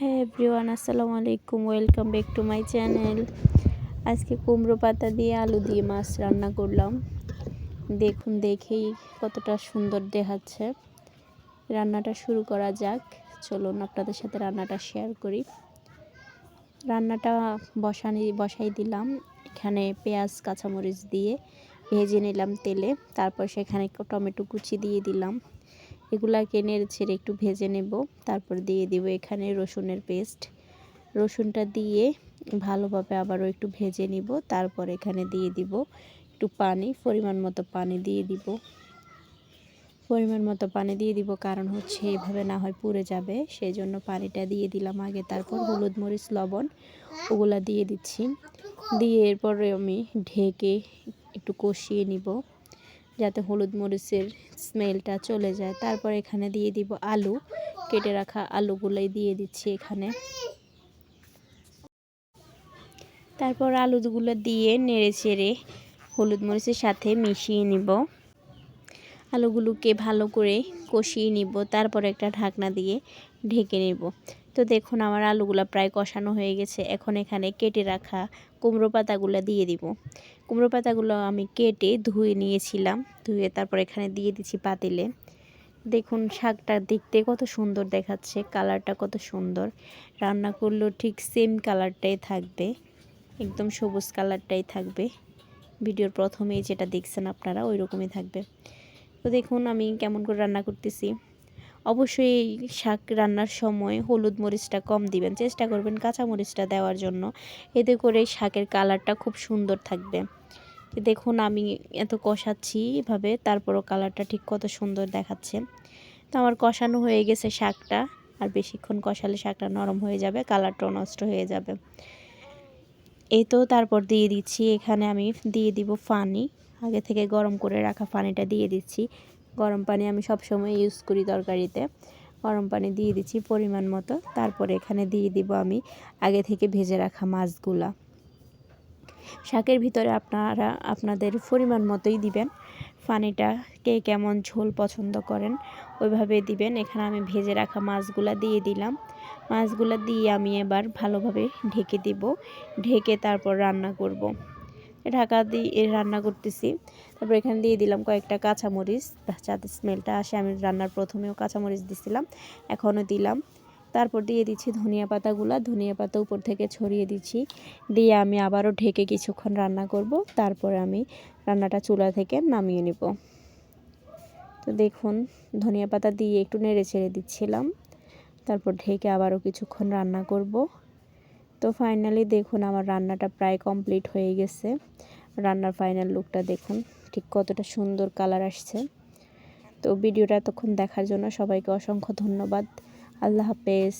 হ্যাঁ এভরিওয়ান, আসসালামু আলাইকুম। Welcome back to my channel. আজকে কুমড়ো পাতা দিয়ে আলু দিয়ে মাছ রান্না করলাম। দেখুন, দেখেই কতটা সুন্দর দেখাচ্ছে। রান্নাটা শুরু করা যাক। চলুন আপনাদের সাথে রান্নাটা শেয়ার করি। রান্নাটা বসানি, বসাই দিলাম। এখানে পেঁয়াজ, কাঁচামরিচ দিয়ে ভেজে নিলাম তেলে। তারপর সেখানে টমেটো কুচি দিয়ে দিলাম। এগুলাকে নেড়ে ছেড়ে একটু ভেজে নেব। তারপর দিয়ে দিব এখানে রসুনের পেস্ট। রসুনটা দিয়ে ভালোভাবে আবারও একটু ভেজে নিব। তারপর এখানে দিয়ে দিব একটু পানি, পরিমাণ মতো পানি দিয়ে দিব। পরিমাণ মতো পানি দিয়ে দিব কারণ হচ্ছে এভাবে না হয় পুড়ে যাবে। সেই জন্য পানিটা দিয়ে দিলাম আগে। তারপর হলুদ মরিচ, লবণ ওগুলা দিয়ে দিচ্ছি। দিয়ে এরপরে আমি ঢেকে একটু কষিয়ে নিব। যাতে হলুদ মরিচের স্মেলটা চলে যায়। তারপর এখানে দিয়ে দিব আলু। কেটে রাখা আলুগুলোই দিয়ে দিচ্ছি এখানে। তারপর আলুগুলো দিয়ে নেড়ে চেড়ে হলুদ মরিচের সাথে মিশিয়ে নিব। আলুগুলোকে ভালো করে কষিয়ে নিব। তারপর একটা ঢাকনা দিয়ে ঢেকে নেব। তো দেখুন, আমার আলুগুলো প্রায় কষানো হয়ে গেছে। এখন এখানে কেটে রাখা কুমড়ো পাতাগুলো দিয়ে দিব। কুমড়ো পাতাগুলো আমি কেটে ধুয়ে নিয়েছিলাম, ধুয়ে তারপর এখানে দিয়ে দিচ্ছি পাতিলে। দেখুন, শাকটা দেখতে কত সুন্দর দেখাচ্ছে, কালারটা কত সুন্দর। রান্না করলেও ঠিক সেম কালারটাই থাকবে, একদম সবুজ কালারটাই থাকবে। ভিডিওর প্রথমেই যেটা দেখছেন আপনারা ওই রকমই থাকবে। তো দেখুন, আমি কেমন করে রান্না করতেছি। অবশ্যই এই শাক রান্নার সময় হলুদ মরিচটা কম দিবেন। চেষ্টা করবেন কাঁচা মরিচটা দেওয়ার জন্য। এতে করে শাকের কালারটা খুব সুন্দর থাকবে। দেখুন, আমি এত কষাচ্ছি এভাবে, তারপরও কালারটা ঠিক কত সুন্দর দেখাচ্ছে। তো আমার কষানো হয়ে গেছে শাকটা, আর বেশিক্ষণ কষালে শাকটা নরম হয়ে যাবে, কালারটাও নষ্ট হয়ে যাবে। এই তো তারপর দিয়ে দিচ্ছি, এখানে আমি দিয়ে দিব পানি আগে থেকে গরম করে রাখা পানিটা দিয়ে দিচ্ছি। গরম পানি আমি সব সময় ইউজ করি তরকারিতে। গরম পানি দিয়ে দিচ্ছি পরিমাণ মতো। তারপরে এখানে দিয়ে দিব আমি আগে থেকে ভেজে রাখা মাছগুলা। শাকের ভিতরে আপনারা, আপনাদের পরিমাণ মতোই দিবেন। পানিটা কে কেমন ঝোল পছন্দ করেন, ওইভাবে দিবেন। এখানে আমি ভেজে রাখা মাছগুলা দিয়ে দিলাম। মাছগুলা দিয়ে আমি এবার ভালোভাবে ঢেকে দিব। ঢেকে তারপর রান্না করব। ঢাকা দিয়ে রান্না করতেছি। তারপর এখানে দিয়ে দিলাম কয়েকটা কাঁচামরিচ। যাতে স্মেলটা আসে, আমি রান্নার প্রথমেও কাঁচামরিচ দিছিলাম, এখনও দিলাম। তারপর দিয়ে দিচ্ছি ধনিয়া পাতাগুলো। ধনিয়া পাতা উপর থেকে ছড়িয়ে দিচ্ছি। দিয়ে আমি আবারও ঢেকে কিছুক্ষণ রান্না করব। তারপরে আমি রান্নাটা চুলা থেকে নামিয়ে নেব। তো দেখুন, ধনিয়া পাতা দিয়ে একটু নেড়ে ছেড়ে দিচ্ছিলাম। তারপর ঢেকে আবারও কিছুক্ষণ রান্না করব। তো ফাইনালি দেখুন আমার রান্নাটা প্রায় কমপ্লিট হয়ে গেছে। রান্নার ফাইনাল লুকটা দেখুন, ঠিক কতটা সুন্দর কালার আসছে। তো ভিডিওটা এতক্ষণ দেখার জন্য সবাইকে অসংখ্য ধন্যবাদ। আল্লাহ হাফেজ।